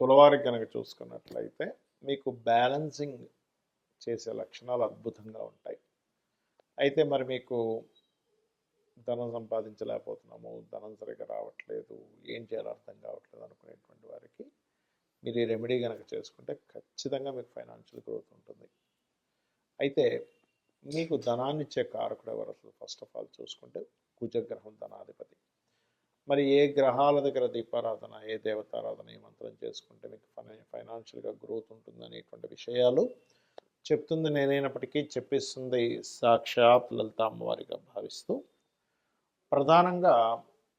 తులవారి కనుక చూసుకున్నట్లయితే మీకు బ్యాలెన్సింగ్ చేసే లక్షణాలు అద్భుతంగా ఉంటాయి. అయితే మరి మీకు ధనం సంపాదించలేకపోతున్నాము ధనం సరిగ్గా రావట్లేదు ఏం చేయాలో అర్థం కావట్లేదు అనుకునేటువంటి వారికి మీరు ఈ రెమెడీ కనుక చేసుకుంటే ఖచ్చితంగా మీకు ఫైనాన్షియల్ గ్రోత్ ఉంటుంది. అయితే మీకు ధనాన్ని ఇచ్చే కారకుడు ఎవరు అసలు? ఫస్ట్ ఆఫ్ ఆల్ చూసుకుంటే కుజగ్రహం ధనాధిపతి. మరి ఏ గ్రహాల దగ్గర దీపారాధన ఏ దేవతారాధన ఏ మంత్రం చేసుకుంటే మీకు ఫైనా ఫైనాన్షియల్గా గ్రోత్ ఉంటుంది అనేటువంటి విషయాలు చెప్తుంది. నేనైనప్పటికీ చెప్పిస్తుంది సాక్షాత్ లలిత అమ్మవారిగా భావిస్తూ. ప్రధానంగా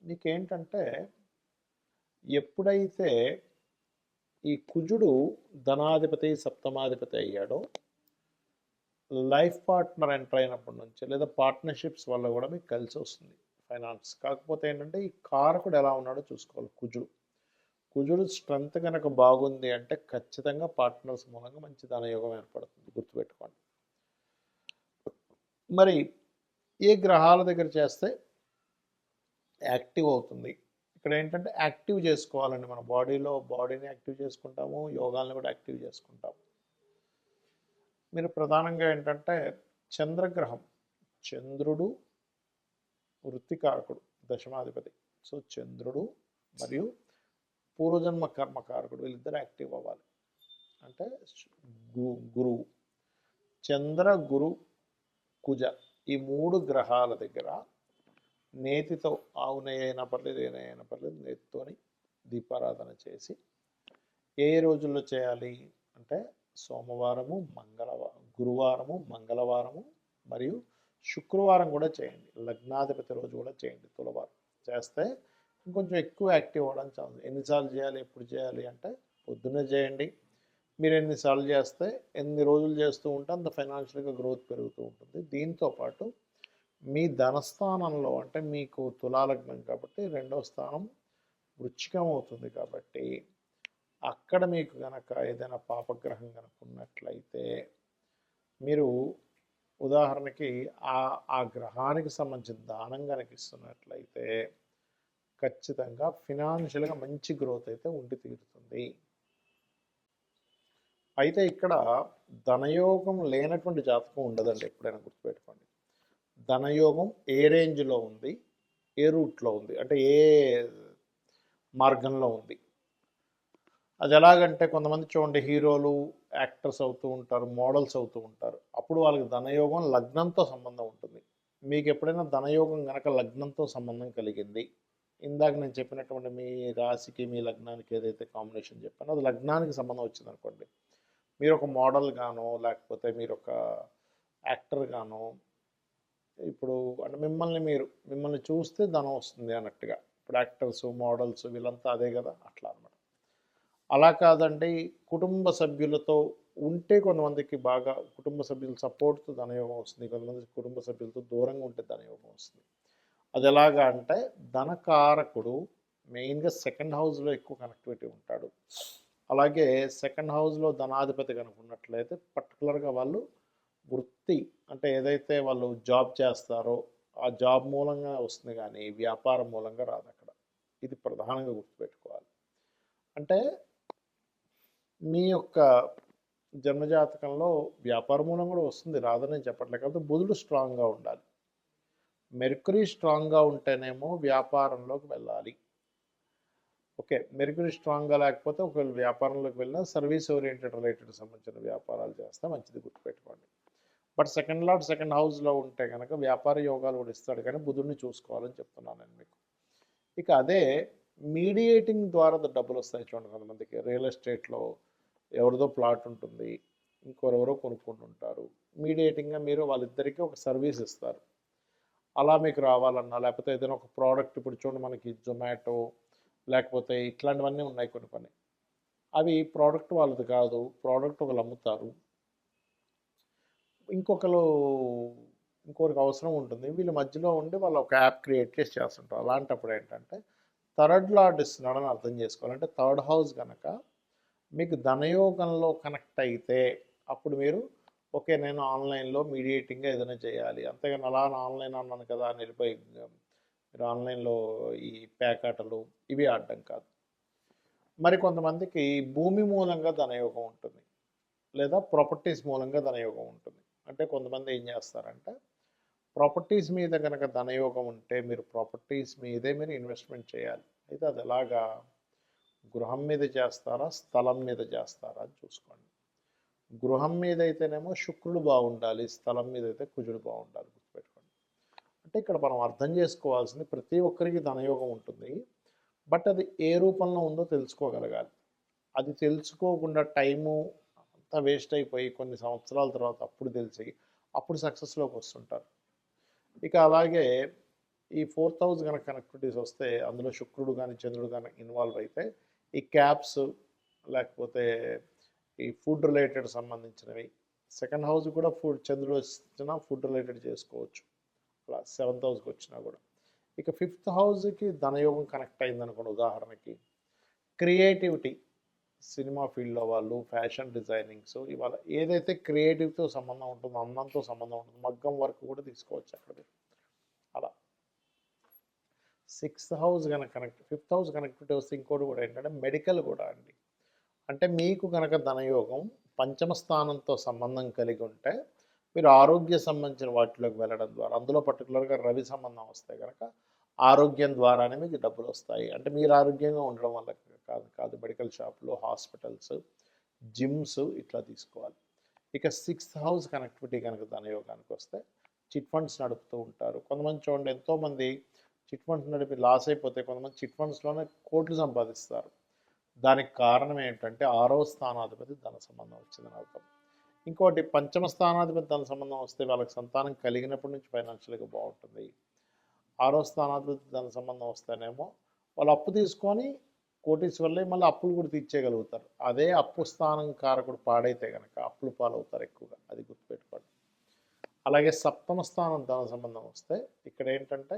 మీకేంటంటే ఎప్పుడైతే ఈ కుజుడు ధనాధిపతి సప్తమాధిపతి అయ్యాడో లైఫ్ పార్ట్నర్ ఎంటర్ అయినప్పటి నుంచి లేదా పార్ట్నర్షిప్స్ వల్ల కూడా మీకు కలిసి వస్తుంది ఫైనాన్స్. కాకపోతే ఏంటంటే ఈ కారకుడు ఎలా ఉన్నాడో చూసుకోవాలి. కుజుడు. కుజుడు స్ట్రెంత్ కనుక బాగుంది అంటే ఖచ్చితంగా పార్ట్నర్స్ మూలంగా మంచి ధనయోగం ఏర్పడుతుంది. గుర్తుపెట్టుకోండి. మరి ఏ గ్రహాల దగ్గర చేస్తే యాక్టివ్ అవుతుంది? ఇక్కడ ఏంటంటే యాక్టివ్ చేసుకోవాలండి మన. బాడీలో బాడీని యాక్టివ్ చేసుకుంటాము యోగాలను కూడా యాక్టివ్ చేసుకుంటాము. మీరు ప్రధానంగా ఏంటంటే చంద్రగ్రహం. చంద్రుడు వృత్తికారకుడు దశమాధిపతి. సో చంద్రుడు మరియు పూర్వజన్మ కర్మకారకుడు వీళ్ళిద్దరు యాక్టివ్ అవ్వాలి. అంటే గు- గురువు. చంద్ర గురు కుజ ఈ మూడు గ్రహాల దగ్గర నేతితో ఆవు అయినా పర్లేదు ఏనైనా అయినా పర్లేదు నేతితోని దీపారాధన చేసి ఏ రోజుల్లో చేయాలి అంటే సోమవారము మంగళవారం గురువారము మంగళవారము మరియు శుక్రవారం కూడా చేయండి. లగ్నాధిపతి రోజు కూడా చేయండి తులవారం. చేస్తే ఇంకొంచెం ఎక్కువ యాక్టివ్ అవ్వడం ఛాన్స్ ఎన్నిసార్లు చేయాలి ఎప్పుడు చేయాలి అంటే పొద్దున్నే చేయండి. మీరు ఎన్నిసార్లు చేస్తే ఎన్ని రోజులు చేస్తూ ఉంటే అంత ఫైనాన్షియల్గా గ్రోత్ పెరుగుతూ ఉంటుంది. దీంతో పాటు మీ ధనస్థానంలో అంటే మీకు తులాలగ్నం కాబట్టి రెండవ స్థానం వృచ్చికం అవుతుంది కాబట్టి అక్కడ మీకు కనుక ఏదైనా పాపగ్రహం కనుక ఉన్నట్లయితే మీరు ఉదాహరణకి ఆ ఆ గ్రహానికి సంబంధించిన దానం కనుక ఇస్తున్నట్లయితే ఖచ్చితంగా ఫినాన్షియల్గా మంచి గ్రోత్ అయితే ఉండి తీరుతుంది. అయితే ఇక్కడ ధనయోగం లేనటువంటి జాతకం ఉండదండి ఎప్పుడైనా గుర్తుపెట్టుకోండి. ధనయోగం ఏ రేంజ్లో ఉంది? ఏ రూట్లో ఉంది? అంటే ఏ మార్గంలో ఉంది? అది ఎలాగంటే కొంతమంది చూడండి హీరోలు యాక్టర్స్ అవుతూ ఉంటారు మోడల్స్ అవుతూ ఉంటారు. అప్పుడు వాళ్ళకి ధనయోగం లగ్నంతో సంబంధం ఉంటుంది. మీకు ఎప్పుడైనా ధనయోగం కనుక లగ్నంతో సంబంధం కలిగింది? ఇందాక నేను చెప్పినటువంటి మీ రాశికి మీ లగ్నానికి ఏదైతే కాంబినేషన్ చెప్పానో అది లగ్నానికి సంబంధం వచ్చింది అనుకోండి మీరు ఒక మోడల్ గానో లేకపోతే మీరు ఒక యాక్టర్ గానో ఇప్పుడు అంటే మిమ్మల్ని మీరు మిమ్మల్ని చూస్తే ధనం వస్తుంది అన్నట్టుగా. ఇప్పుడు యాక్టర్స్ మోడల్స్ వీళ్ళంతా అదే కదా అట్లా అనమాట అలా కాదండి. కుటుంబ సభ్యులతో ఉంటే కొంతమందికి బాగా కుటుంబ సభ్యుల సపోర్ట్తో ధనయోగం వస్తుంది. కొంతమంది కుటుంబ సభ్యులతో దూరంగా ఉంటే ధనయోగం వస్తుంది. అది ఎలాగా అంటే ధనకారకుడు మెయిన్గా సెకండ్ హౌస్లో ఎక్కువ కనెక్టివిటీ ఉంటాడు. అలాగే సెకండ్ హౌస్లో ధనాధిపతి కనుక ఉన్నట్లయితే పర్టికులర్గా వాళ్ళు వృత్తి అంటే ఏదైతే వాళ్ళు జాబ్ చేస్తారో ఆ జాబ్ మూలంగా వస్తుంది కానీ వ్యాపారం మూలంగా రాదు అక్కడ ఇది ప్రధానంగా గుర్తుపెట్టుకోవాలి. అంటే మీ యొక్క జన్మజాతకంలో వ్యాపార మూలం కూడా వస్తుంది. రాదని చెప్పట్లేదు. కాబట్టి బుధుడు స్ట్రాంగ్గా ఉండాలి. మెర్కురీ స్ట్రాంగ్గా ఉంటేనేమో వ్యాపారంలోకి వెళ్ళాలి. ఓకే మెర్కురీ స్ట్రాంగ్గా లేకపోతే ఒకవేళ వ్యాపారంలోకి వెళ్ళినా సర్వీస్ ఓరియంటెడ్ రిలేటెడ్ సంబంధించిన వ్యాపారాలు చేస్తే మంచిది గుర్తుపెట్టుకోండి. బట్ సెకండ్ లాట్ సెకండ్ హౌస్లో ఉంటే కనుక వ్యాపార యోగాలు కూడా ఇస్తాడు. కానీ బుధుడిని చూసుకోవాలని చెప్తున్నాను నేను మీకు. ఇక అదే మీడియేటింగ్ ద్వారా డబ్బులు వస్తాయి చూడండి కొంతమందికి. రియల్ ఎస్టేట్లో ఎవరిదో ప్లాట్ ఉంటుంది ఇంకొరెవరో కొనుక్కుంటుంటారు. మీడియేటింగ్గా మీరు వాళ్ళిద్దరికీ ఒక సర్వీస్ ఇస్తారు. అలా మీకు రావాలన్నా లేకపోతే ఏదైనా ఒక ప్రోడక్ట్ ఇప్పుడు చూడండి మనకి జొమాటో లేకపోతే ఇట్లాంటివన్నీ ఉన్నాయి కొన్ని కొన్ని. అవి ప్రోడక్ట్ వాళ్ళది కాదు ప్రోడక్ట్ ఒకరు అమ్ముతారు. ఇంకొకరు ఇంకొకరికి అవసరం ఉంటుంది. వీళ్ళ మధ్యలో ఉండి వాళ్ళు ఒక యాప్ క్రియేట్ చేసి చేస్తుంటారు. అలాంటప్పుడు ఏంటంటే థర్డ్ లార్డ్ ఇస్తున్నాడని అర్థం చేసుకోవాలంటే థర్డ్ హౌస్ కనుక మీకు ధనయోగంలో కనెక్ట్ అయితే అప్పుడు మీరు ఓకే నేను ఆన్లైన్లో మీడియేటింగ్గా ఏదైనా చేయాలి. అంతేగాని అలా ఆన్లైన్ అన్నాను కదా అని మీరు ఆన్లైన్లో ఈ ప్యాకాటలు ఇవి ఆడడం కాదు. మరి కొంతమందికి భూమి మూలంగా ధనయోగం ఉంటుంది లేదా ప్రాపర్టీస్ మూలంగా ధనయోగం ఉంటుంది. అంటే కొంతమంది ఏం చేస్తారంటే ప్రాపర్టీస్ మీద కనుక ధనయోగం ఉంటే మీరు ప్రాపర్టీస్ మీదే మీరు ఇన్వెస్ట్మెంట్ చేయాలి. అయితే అది ఎలాగా? గృహం మీద చేస్తారా? స్థలం మీద చేస్తారా? అని చూసుకోండి. గృహం మీద అయితేనేమో శుక్రుడు బాగుండాలి స్థలం మీద అయితే కుజుడు బాగుండాలి గుర్తుపెట్టుకోండి. అంటే ఇక్కడ మనం అర్థం చేసుకోవాల్సింది ప్రతి ఒక్కరికి ధనయోగం ఉంటుంది. బట్ అది ఏ రూపంలో ఉందో తెలుసుకోగలగాలి. అది తెలుసుకోకుండా టైము అంతా వేస్ట్ అయిపోయి కొన్ని సంవత్సరాల తర్వాత అప్పుడు తెలిసి అప్పుడు సక్సెస్లోకి వస్తుంటారు. ఇక అలాగే ఈ ఫోర్త్ హౌస్ కనుక కనెక్టివిటీస్ వస్తే అందులో శుక్రుడు కానీ చంద్రుడు కానీ ఇన్వాల్వ్ అయితే ఈ క్యాప్స్ లేకపోతే ఈ ఫుడ్ రిలేటెడ్ సంబంధించినవి. సెకండ్ హౌస్ కూడా ఫుడ్ చంద్రుడు వచ్చినా ఫుడ్ రిలేటెడ్ చేసుకోవచ్చు. అలా సెవెంత్ హౌస్కి వచ్చినా కూడా. ఇక ఫిఫ్త్ హౌస్కి ధనయోగం కనెక్ట్ అయింది అనుకోండి ఉదాహరణకి. క్రియేటివిటీ సినిమా ఫీల్డ్లో వాళ్ళు ఫ్యాషన్ డిజైనింగ్స్ ఇవాళ ఏదైతే క్రియేటివ్తో సంబంధం ఉంటుందో అందంతో సంబంధం ఉంటుంది మగ్గం వర్క్ కూడా తీసుకోవచ్చు అక్కడ అలా. సిక్స్త్ హౌస్ కనుక కనెక్ట్ ఫిఫ్త్ హౌస్ కనెక్టివిటీ వస్తే ఇంకోటి కూడా ఏంటంటే మెడికల్ కూడా అండి. అంటే మీకు కనుక ధనయోగం పంచమ స్థానంతో సంబంధం కలిగి ఉంటే మీరు ఆరోగ్య సంబంధించిన వాటిలోకి వెళ్ళడం ద్వారా అందులో పర్టికులర్గా రవి సంబంధం వస్తే కనుక ఆరోగ్యం ద్వారానే మీకు డబ్బులు వస్తాయి. అంటే మీరు ఆరోగ్యంగా ఉండడం వల్ల కాదు కాదు. మెడికల్ షాప్లో హాస్పిటల్స్ జిమ్స్ ఇట్లా తీసుకోవాలి. ఇక సిక్స్త్ హౌస్ కనెక్టివిటీ కనుక ధనయోగానికి వస్తే చిట్ ఫండ్స్ నడుపుతూ ఉంటారు. కొంతమంది చూడండి ఎంతోమంది చిట్ ఫండ్స్ నడిపి లాస్ అయిపోతే కొంతమంది చిట్ ఫండ్స్లోనే కోట్లు సంపాదిస్తారు. దానికి కారణం ఏంటంటే ఆరో స్థానాధిపతి ధన సంబంధం వచ్చిందని అర్థం. ఇంకోటి పంచమ స్థానాధిపతి ధన సంబంధం వస్తే వాళ్ళకి సంతానం కలిగినప్పటి నుంచి ఫైనాన్షియల్గా బాగుంటుంది. ఆరో స్థానాధిపతి ధన సంబంధం వస్తేనేమో వాళ్ళు అప్పు తీసుకొని కోటీశ్వర్లే మళ్ళీ అప్పులు కూడా తీర్చేయగలుగుతారు. అదే అప్పు స్థానం కారకుడు పాడైతే కనుక అప్పులు పాలవుతారు ఎక్కువగా. అది గుర్తుపెట్టుకోండి. అలాగే సప్తమ స్థానం ధన సంబంధం వస్తే ఇక్కడ ఏంటంటే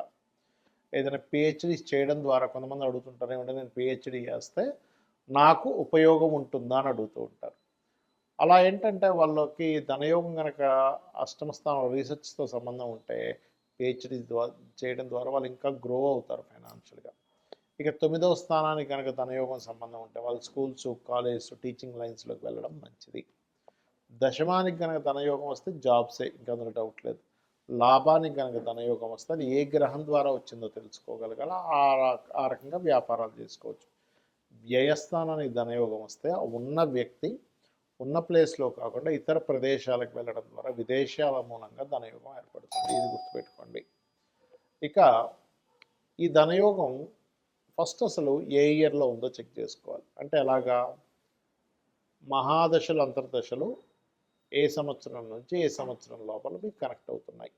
ఏదైనా పిహెచ్డి చేయడం ద్వారా కొంతమంది అడుగుతుంటారు ఏమంటే నేను పిహెచ్డి చేస్తే నాకు ఉపయోగం ఉంటుందా? అని అడుగుతూ ఉంటారు. అలా ఏంటంటే వాళ్ళకి ధనయోగం కనుక అష్టమ స్థానం రీసెర్చ్తో సంబంధం ఉంటే పిహెచ్డి ద్వారా చేయడం ద్వారా వాళ్ళు ఇంకా గ్రో అవుతారు ఫైనాన్షియల్గా ఇక తొమ్మిదవ స్థానానికి కనుక ధనయోగం సంబంధం ఉంటే వాళ్ళు స్కూల్స్ కాలేజెస్ టీచింగ్ లైన్స్లోకి వెళ్ళడం మంచిది. దశమానికి కనుక ధనయోగం వస్తే జాబ్సే ఇంకా అందులో డౌట్ లేదు. లాభానికి కనుక ధనయోగం వస్తే అది ఏ గ్రహం ద్వారా వచ్చిందో తెలుసుకోగలగాల ఆ ఆ రకంగా వ్యాపారాలు చేసుకోవచ్చు. వ్యయస్థానానికి ధనయోగం వస్తే ఉన్న వ్యక్తి ఉన్న ప్లేస్లో కాకుండా ఇతర ప్రదేశాలకు వెళ్ళడం ద్వారా విదేశాల మూలంగా ధనయోగం ఏర్పడుతుంది. ఇది గుర్తుపెట్టుకోండి. ఇక ఈ ధనయోగం ఫస్ట్ అసలు ఏ ఇయర్లో ఉందో చెక్ చేసుకోవాలి. అంటే ఎలాగా? మహాదశలు అంతర్దశలు ఏ సంవత్సరం నుంచి ఏ సంవత్సరం లోపల మీకు కనెక్ట్ అవుతున్నాయి.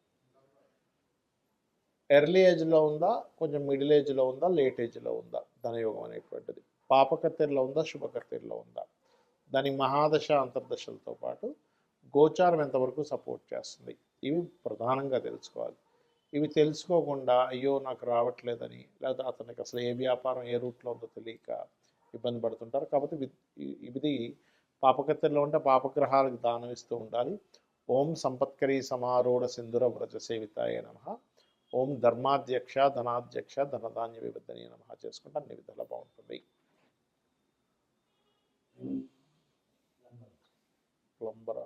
ఎర్లీ ఏజ్లో ఉందా? కొంచెం మిడిల్ ఏజ్లో ఉందా? లేట్ ఏజ్లో ఉందా? ధనయోగం అనేటువంటిది. పాపకత్తిరిలో ఉందా? శుభకత్తిరిలో ఉందా? దాని మహాదశ అంతర్దశలతో పాటు గోచారం ఎంతవరకు సపోర్ట్ చేస్తుంది? ఇవి ప్రధానంగా తెలుసుకోవాలి. ఇవి తెలుసుకోకుండా అయ్యో నాకు రావట్లేదని లేదా అతనికి అసలు ఏ వ్యాపారం ఏ రూట్లో ఉందో తెలియక ఇబ్బంది పడుతుంటారు. కాబట్టి ఇది పాపకత్తెరలో ఉంటే పాపగ్రహాలకు దానం ఇస్తూ ఉండాలి. ఓం సంపత్కరీ సమారూఢ సింధుర వ్రజ సేవితాయ నమ. ఓం ధర్మాధ్యక్ష ధనాధ్యక్ష ధనధాన్య వివర్ధనీయ నమ చేసుకుంటే అన్ని విధాలా బాగుంటుంది. ప్లంబరా.